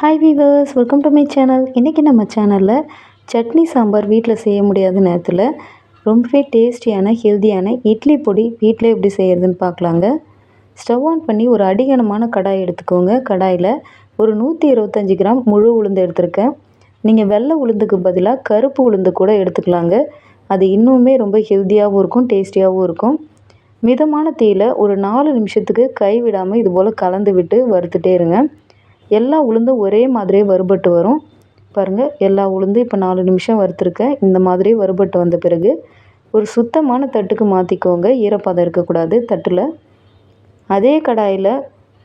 Hi viewers welcome to my channel இன்றைக்கி நம்ம சேனலில் சட்னி சாம்பார் வீட்டில் செய்ய முடியாத நேரத்தில் ரொம்பவே டேஸ்டியான ஹெல்த்தியான இட்லி பொடி வீட்டில் எப்படி செய்கிறதுன்னு பார்க்கலாங்க. ஸ்டவ் ஆன் பண்ணி ஒரு அடிகனமான கடாய் எடுத்துக்கோங்க. கடாயில் ஒரு நூற்றி இருபத்தஞ்சி கிராம் முழு உளுந்து எடுத்திருக்கேன். நீங்கள் வெள்ளை உளுந்துக்கு பதிலாக கருப்பு உளுந்து கூட எடுத்துக்கலாங்க. அது இன்னுமே ரொம்ப ஹெல்த்தியாகவும் இருக்கும் டேஸ்டியாகவும் இருக்கும். மிதமான தீயில் ஒரு நாலு நிமிஷத்துக்கு கைவிடாமல் இது போல் கலந்து விட்டு வறுத்துட்டே இருங்க. எல்லா உளுந்தும் ஒரே மாதிரியே வறுபட்டு வரும். பாருங்கள் எல்லா உளுந்தும் இப்போ நாலு நிமிஷம் வறுத்துருக்கேன் இந்த மாதிரி வறுபட்டு வந்த பிறகு ஒரு சுத்தமான தட்டுக்கு மாற்றிக்கோங்க ஈரப்பதம் இருக்கக்கூடாது தட்டில். அதே கடாயில்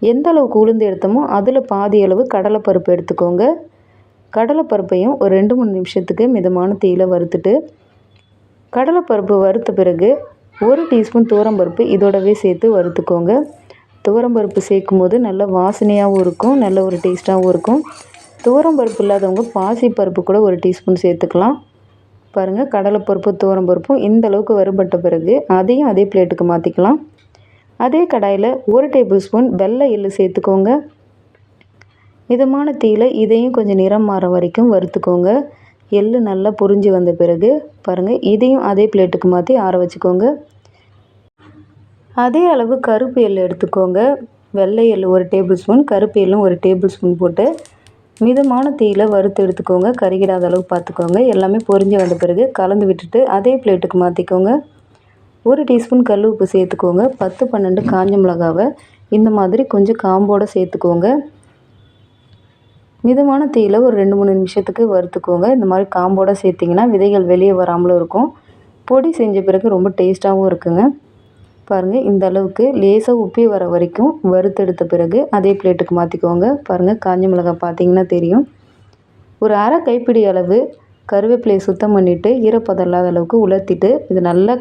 எந்த அளவுக்கு உளுந்து எடுத்தோமோ அதில் பாதி அளவு கடலைப்பருப்பு எடுத்துக்கோங்க. கடலைப்பருப்பையும் ஒரு ரெண்டு மூணு நிமிஷத்துக்கு மிதமான தீயில் வறுத்துட்டு கடலைப்பருப்பு வறுத்த பிறகு ஒரு டீஸ்பூன் துவரம்பருப்பு இதோடவே சேர்த்து வறுத்துக்கோங்க. துவரம்பருப்பு சேர்க்கும் போது நல்ல வாசனையாகவும் இருக்கும் நல்ல ஒரு டேஸ்ட்டாகவும் இருக்கும். துவரம்பருப்பு இல்லாதவங்க பாசிப்பருப்பு கூட ஒரு டீஸ்பூன் சேர்த்துக்கலாம். பாருங்கள் கடலைப்பருப்பு துவரம்பருப்பும் இந்த அளவுக்கு வறுபட்ட பிறகு அதையும் அதே பிளேட்டுக்கு மாற்றிக்கலாம் அதே கடாயில் ஒரு டேபிள் ஸ்பூன் வெள்ளை எள்ளு சேர்த்துக்கோங்க. மிதமான தீயில் இதையும் கொஞ்சம் நிறம் மாற வரைக்கும் வறுத்துக்கோங்க. எள்ளு நல்லா பொரிஞ்சு வந்த பிறகு பாருங்கள் இதையும் அதே பிளேட்டுக்கு மாற்றி ஆற வச்சுக்கோங்க. அதே அளவு கருப்பு எள் எடுத்துக்கோங்க. வெள்ளை எள் ஒரு டேபிள் ஸ்பூன் கருப்பு எள்ளும் ஒரு டேபிள் ஸ்பூன் போட்டு மிதமான தீயில் வறுத்து எடுத்துக்கோங்க. கருகிடாத அளவு பார்த்துக்கோங்க. எல்லாமே பொரிஞ்சு வந்த பிறகு கலந்து விட்டுட்டு அதே பிளேட்டுக்கு மாற்றிக்கோங்க ஒரு டீஸ்பூன் கல் உப்பு சேர்த்துக்கோங்க. பத்து பன்னெண்டு காஞ்ச மிளகாவை இந்த மாதிரி கொஞ்சம் காம்போடு சேர்த்துக்கோங்க. மிதமான தீயில் ஒரு ரெண்டு மூணு நிமிஷத்துக்கு வறுத்துக்கோங்க. இந்த மாதிரி காம்போடு சேர்த்திங்கன்னா விதைகள் வெளியே வராமலும் இருக்கும். பொடி செஞ்ச பிறகு ரொம்ப டேஸ்ட்டாகவும் இருக்குங்க. பாருங்கள் இந்த அளவுக்கு லேசாக உப்பி வர வரைக்கும் வறுத்தெடுத்த பிறகு அதே பிளேட்டுக்கு மாற்றிக்கோங்க பாருங்கள் காஞ்ச மிளகாய் பார்த்தீங்கன்னா தெரியும். ஒரு அரை கைப்பிடி அளவு கருவேப்பிலையை சுத்தம் பண்ணிவிட்டு ஈரப்பதம் இல்லாத அளவுக்கு உலர்த்திட்டு இது நல்லா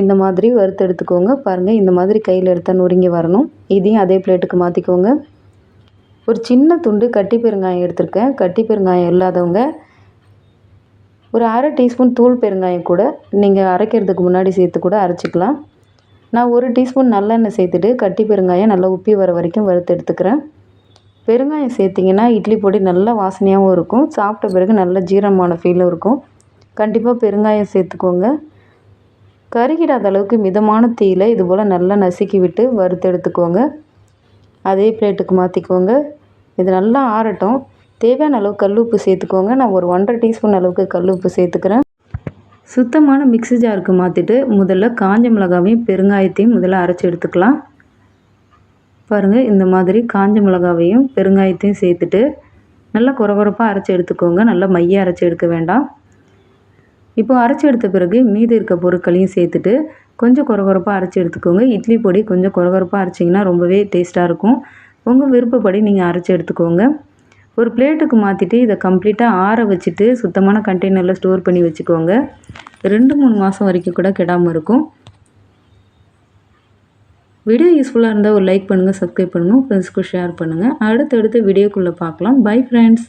இந்த மாதிரி வறுத்தெடுத்துக்கோங்க. பாருங்கள் இந்த மாதிரி கையில் எடுத்தால் நொறுங்கி வரணும். இதையும் அதே பிளேட்டுக்கு மாற்றிக்கோங்க ஒரு சின்ன துண்டு கட்டி பெருங்காயம் எடுத்திருக்கேன். கட்டி பெருங்காயம் இல்லாதவங்க ஒரு அரை டீஸ்பூன் தூள் பெருங்காயம் கூட நீங்கள் அரைக்கிறதுக்கு முன்னாடி சேர்த்து கூட அரைச்சிக்கலாம். நான் ஒரு டீஸ்பூன் நல்லெண்ணெய் சேர்த்துட்டு கட்டி பெருங்காயம் நல்லா உப்பி வர வரைக்கும் வறுத்து எடுத்துக்கிறேன். பெருங்காயம் சேர்த்திங்கன்னா இட்லி பொடி நல்லா வாசனையாகவும் இருக்கும். சாப்பிட்ட பிறகு நல்ல ஜீரணமான ஃபீலும் இருக்கும். கண்டிப்பாக பெருங்காயம் சேர்த்துக்கோங்க. கருகிடாத அளவுக்கு மிதமான தீயில் இது போல் நல்லா நசுக்கி விட்டு வறுத்து எடுத்துக்கோங்க. அதே பிளேட்டுக்கு மாற்றிக்கோங்க இது நல்லா ஆறட்டும். தேவையான அளவு கல் உப்பு சேர்த்துக்கோங்க. நான் ஒரு ஒன்றரை டீஸ்பூன் அளவுக்கு கல் உப்பு சேர்த்துக்கிறேன். சுத்தமான மிக்ஸி ஜாருக்கு மாற்றிட்டு முதல்ல காஞ்ச மிளகாவையும் பெருங்காயத்தையும் முதல்ல அரைச்சி எடுத்துக்கலாம். பாருங்கள் இந்த மாதிரி காஞ்ச மிளகாவையும் பெருங்காயத்தையும் சேர்த்துட்டு நல்லா குறகுறப்பாக அரைச்சி எடுத்துக்கோங்க. நல்லா மைய அரைச்சி எடுக்க வேண்டாம். இப்போ அரைச்சி எடுத்த பிறகு மீதி இருக்க பொருட்களையும் சேர்த்துட்டு கொஞ்சம் குறகுறப்பாக அரைச்சி எடுத்துக்கோங்க. இட்லி பொடி கொஞ்சம் குறகுறப்பாக அரைச்சிங்கன்னா ரொம்பவே டேஸ்ட்டாக இருக்கும். உங்கள் விருப்பப்படி நீங்கள் அரைச்சி எடுத்துக்கோங்க. ஒரு பிளேட்டுக்கு மாற்றிட்டு இதை கம்ப்ளீட்டாக ஆற வச்சுட்டு சுத்தமான கண்டெய்னரில் ஸ்டோர் பண்ணி வச்சுக்கோங்க. ரெண்டு மூணு மாதம் வரைக்கும் கூட கெடாமல் இருக்கும். வீடியோ யூஸ்ஃபுல்லாக இருந்தால் ஒரு லைக் பண்ணுங்கள் சப்ஸ்கிரைப் பண்ணுங்கள் ஃப்ரெண்ட்ஸ்க்கு ஷேர் பண்ணுங்கள் அடுத்தடுத்த வீடியோக்குள்ளே பார்க்கலாம். Bye friends